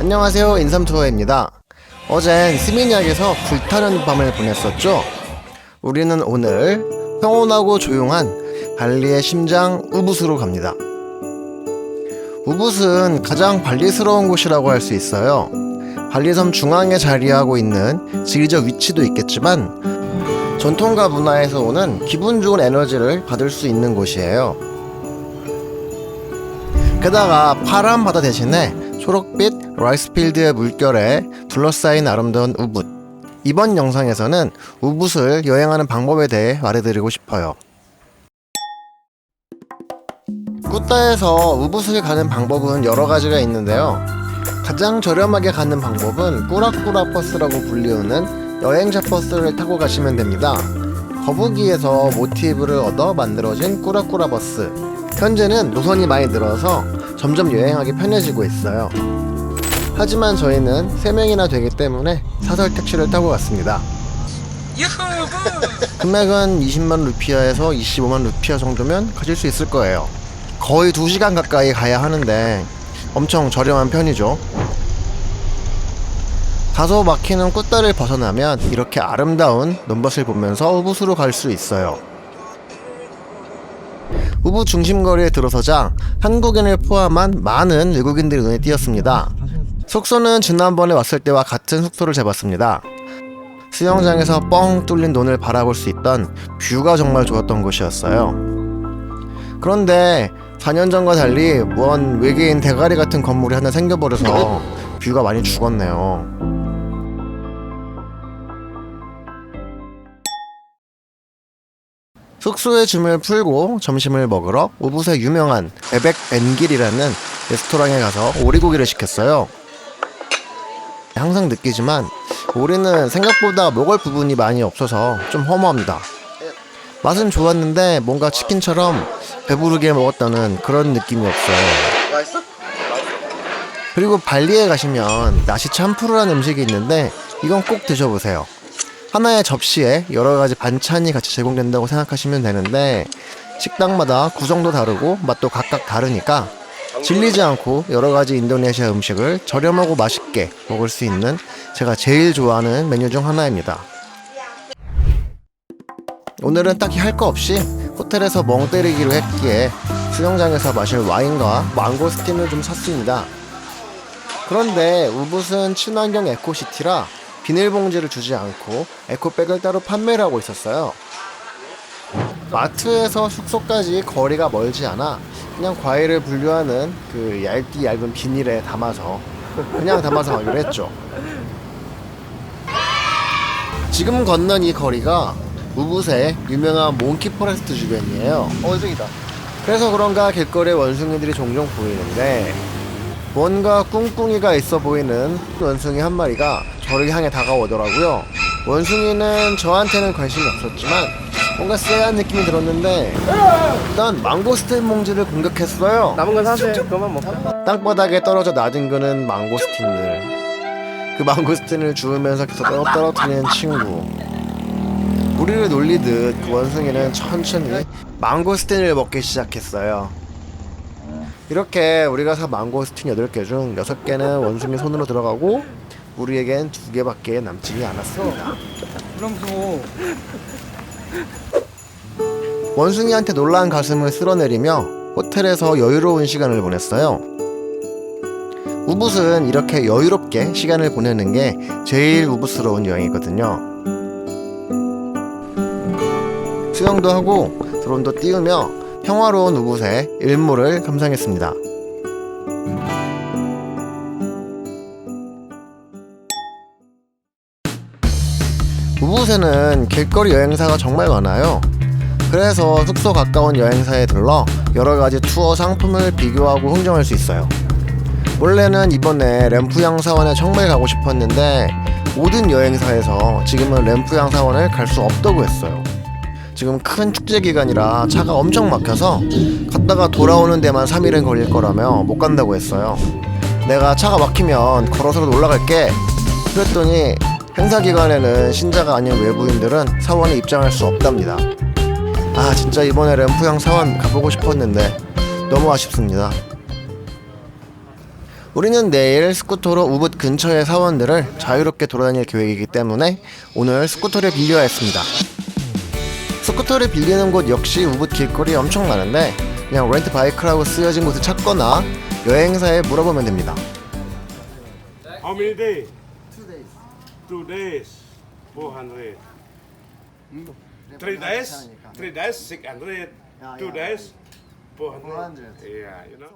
안녕하세요. 인삼투어입니다. 어젠 스미냑에서 불타는 밤을 보냈었죠. 우리는 오늘 평온하고 조용한 발리의 심장 우붓으로 갑니다. 우붓은 가장 발리스러운 곳이라고 할 수 있어요. 발리섬 중앙에 자리하고 있는 지리적 위치도 있겠지만 전통과 문화에서 오는 기분 좋은 에너지를 받을 수 있는 곳이에요. 게다가 파란 바다 대신에 초록빛 라이스필드의 물결에 둘러싸인 아름다운 우붓. 이번 영상에서는 우붓을 여행하는 방법에 대해 말해드리고 싶어요. 꾸따에서 우붓을 가는 방법은 여러 가지가 있는데요. 가장 저렴하게 가는 방법은 꾸라꾸라 버스라고 불리우는 여행자 버스를 타고 가시면 됩니다. 거북이에서 모티브를 얻어 만들어진 꾸라꾸라 버스. 현재는 노선이 많이 늘어서 점점 여행하기 편해지고 있어요. 하지만 저희는 3명이나 되기 때문에 사설 택시를 타고 갔습니다. 금액은 20만 루피아에서 25만 루피아 정도면 가질 수 있을 거예요. 거의 2시간 가까이 가야 하는데 엄청 저렴한 편이죠. 다소 막히는 꾸따를 벗어나면 이렇게 아름다운 눈밭을 보면서 우붓으로 갈 수 있어요. 우붓 중심 거리에 들어서자 한국인을 포함한 많은 외국인들이 눈에 띄었습니다. 숙소는 지난번에 왔을 때와 같은 숙소를 잡았습니다. 수영장에서 뻥 뚫린 논을 바라볼 수 있던 뷰가 정말 좋았던 곳이었어요. 그런데 4년 전과 달리 원 외계인 대가리 같은 건물이 하나 생겨버려서 뷰가 많이 죽었네요. 숙소에 짐을 풀고 점심을 먹으러 우붓의 유명한 베백 벤길이라는 레스토랑에 가서 오리고기를 시켰어요. 항상 느끼지만 오리는 생각보다 먹을 부분이 많이 없어서 좀 허무합니다. 맛은 좋았는데 뭔가 치킨처럼 배부르게 먹었다는 그런 느낌이 없어요. 그리고 발리에 가시면 나시 참프루라는 음식이 있는데 이건 꼭 드셔보세요. 하나의 접시에 여러 가지 반찬이 같이 제공된다고 생각하시면 되는데 식당마다 구성도 다르고 맛도 각각 다르니까 질리지 않고 여러 가지 인도네시아 음식을 저렴하고 맛있게 먹을 수 있는 제가 제일 좋아하는 메뉴 중 하나입니다. 오늘은 딱히 할 거 없이 호텔에서 멍 때리기로 했기에 수영장에서 마실 와인과 망고스틴을 좀 샀습니다. 그런데 우붓은 친환경 에코시티라 비닐봉지를 주지 않고 에코백을 따로 판매를 하고 있었어요. 마트에서 숙소까지 거리가 멀지 않아 그냥 과일을 분류하는 그 얇디 얇은 비닐에 담아서 그냥 담아서 가기로 했죠. 지금 건넌 이 거리가 우붓의 유명한 몽키 포레스트 주변이에요. 어중이다. 그래서 그런가 길거리에 원숭이들이 종종 보이는데 뭔가 꿍꿍이가 있어 보이는 원숭이 한 마리가 저를 향해 다가오더라고요. 원숭이는 저한테는 관심이 없었지만 뭔가 쎄한 느낌이 들었는데 일단 망고스틴 몽지를 공격했어요. 남은 건 사세요. 그만 먹어. 땅바닥에 떨어져 나뒹구는 망고스틴들. 그 망고스틴을 주우면서 계속 떨어- 떨어뜨리는 친구. 우리를 놀리듯 그 원숭이는 천천히 망고스틴을 먹기 시작했어요. 이렇게 우리가 산 망고스틴 8개 중 6개는 원숭이 손으로 들어가고 우리에겐 2개밖에 남지 않았습니다. 그럼서 원숭이한테 놀란 가슴을 쓸어내리며 호텔에서 여유로운 시간을 보냈어요. 우붓은 이렇게 여유롭게 시간을 보내는 게 제일 우붓스러운 여행이거든요. 수영도 하고 드론도 띄우며 평화로운 우붓의 일몰을 감상했습니다. 우붓에는 길거리 여행사가 정말 많아요. 그래서 숙소 가까운 여행사에 들러 여러 가지 투어 상품을 비교하고 흥정할 수 있어요. 원래는 이번에 램프양 사원에 정말 가고 싶었는데 모든 여행사에서 지금은 램프양 사원을 갈 수 없다고 했어요. 지금 큰 축제 기간이라 차가 엄청 막혀서 갔다가 돌아오는 데만 3일은 걸릴 거라며 못 간다고 했어요. 내가 차가 막히면 걸어서라도 올라갈게. 그랬더니 행사 기간에는 신자가 아닌 외부인들은 사원에 입장할 수 없답니다. 아 진짜 이번에 램프형 사원 가보고 싶었는데 너무 아쉽습니다. 우리는 내일 스쿠터로 우붓 근처의 사원들을 자유롭게 돌아다닐 계획이기 때문에 오늘 스쿠터를 빌려야 했습니다. 스쿠터를 빌리는 곳 역시 우붓 길거리 엄청 많은데 그냥 렌트 바이크라고 쓰여진 곳을 찾거나 여행사에 물어보면 됩니다. How many days? Two days. Two days. Four hundred. Three days. Three days. Six hundred. Two days. Four hundred. Yeah, you know.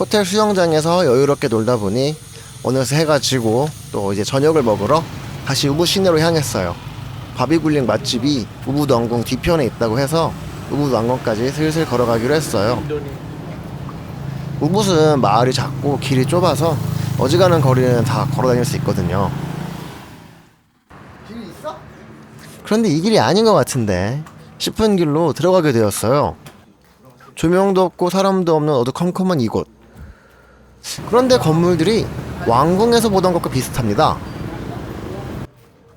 호텔 수영장에서 여유롭게 놀다 보니 어느새 해가 지고 또 이제 저녁을 먹으러 다시 우붓 시내로 향했어요. 바비굴링 맛집이 우붓 왕궁 뒤편에 있다고 해서 우붓 왕궁까지 슬슬 걸어가기로 했어요. 우붓은 마을이 작고 길이 좁아서 어지간한 거리는 다 걸어다닐 수 있거든요. 길이 있어? 그런데 이 길이 아닌 것 같은데 싶은 길로 들어가게 되었어요. 조명도 없고 사람도 없는 어두컴컴한 이곳. 그런데 건물들이 왕궁에서 보던 것과 비슷합니다.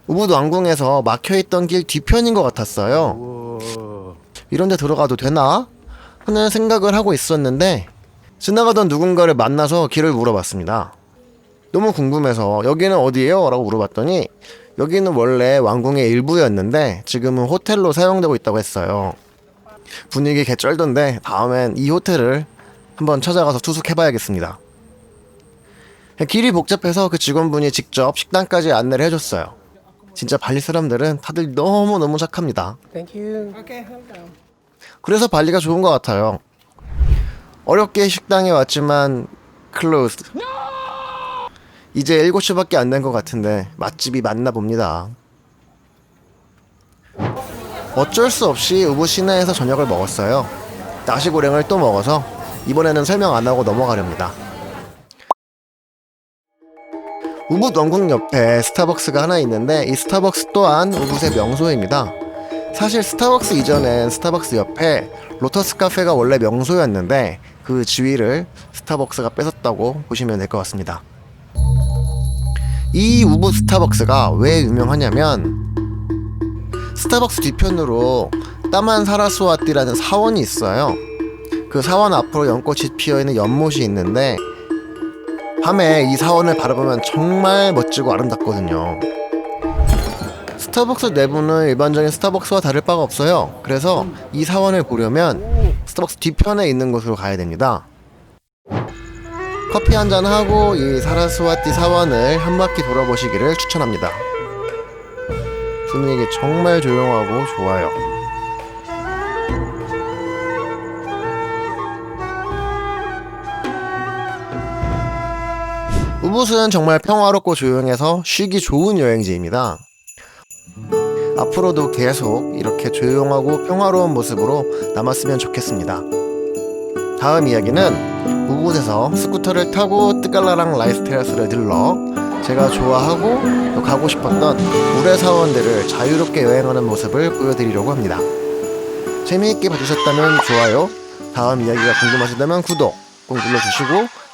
우붓 왕궁에서 막혀있던 길 뒤편인 것 같았어요. 이런데 들어가도 되나? 하는 생각을 하고 있었는데 지나가던 누군가를 만나서 길을 물어봤습니다. 너무 궁금해서 여기는 어디예요? 라고 물어봤더니 여기는 원래 왕궁의 일부였는데 지금은 호텔로 사용되고 있다고 했어요. 분위기 개쩔던데 다음엔 이 호텔을 한번 찾아가서 투숙해봐야겠습니다. 길이 복잡해서 그 직원분이 직접 식당까지 안내를 해줬어요. 진짜 발리 사람들은 다들 너무너무 착합니다. Thank you. Okay, welcome. 그래서 발리가 좋은 것 같아요. 어렵게 식당에 왔지만 closed. 이제 7시밖에 안 된 것 같은데 맛집이 맞나 봅니다. 어쩔 수 없이 우부 시내에서 저녁을 먹었어요. 나시고랭을 또 먹어서 이번에는 설명 안 하고 넘어가렵니다. 우붓 왕궁 옆에 스타벅스가 하나 있는데 이 스타벅스 또한 우붓의 명소입니다. 사실 스타벅스 이전엔 스타벅스 옆에 로터스 카페가 원래 명소였는데 그 지위를 스타벅스가 뺏었다고 보시면 될 것 같습니다. 이 우붓 스타벅스가 왜 유명하냐면 스타벅스 뒤편으로 따만 사라스와띠라는 사원이 있어요. 그 사원 앞으로 연꽃이 피어 있는 연못이 있는데 밤에 이 사원을 바라보면 정말 멋지고 아름답거든요. 스타벅스 내부는 일반적인 스타벅스와 다를 바가 없어요. 그래서 이 사원을 보려면 스타벅스 뒤편에 있는 곳으로 가야 됩니다. 커피 한 잔 하고 이 사라스와티 사원을 한 바퀴 돌아보시기를 추천합니다. 분위기 정말 조용하고 좋아요. 우붓은 정말 평화롭고 조용해서 쉬기 좋은 여행지입니다. 앞으로도 계속 이렇게 조용하고 평화로운 모습으로 남았으면 좋겠습니다. 다음 이야기는 우붓에서 스쿠터를 타고 뜨깔라랑 라이스 테라스를 들러 제가 좋아하고 또 가고 싶었던 물의 사원들을 자유롭게 여행하는 모습을 보여드리려고 합니다. 재미있게 봐주셨다면 좋아요, 다음 이야기가 궁금하시다면 구독 꼭 눌러주시고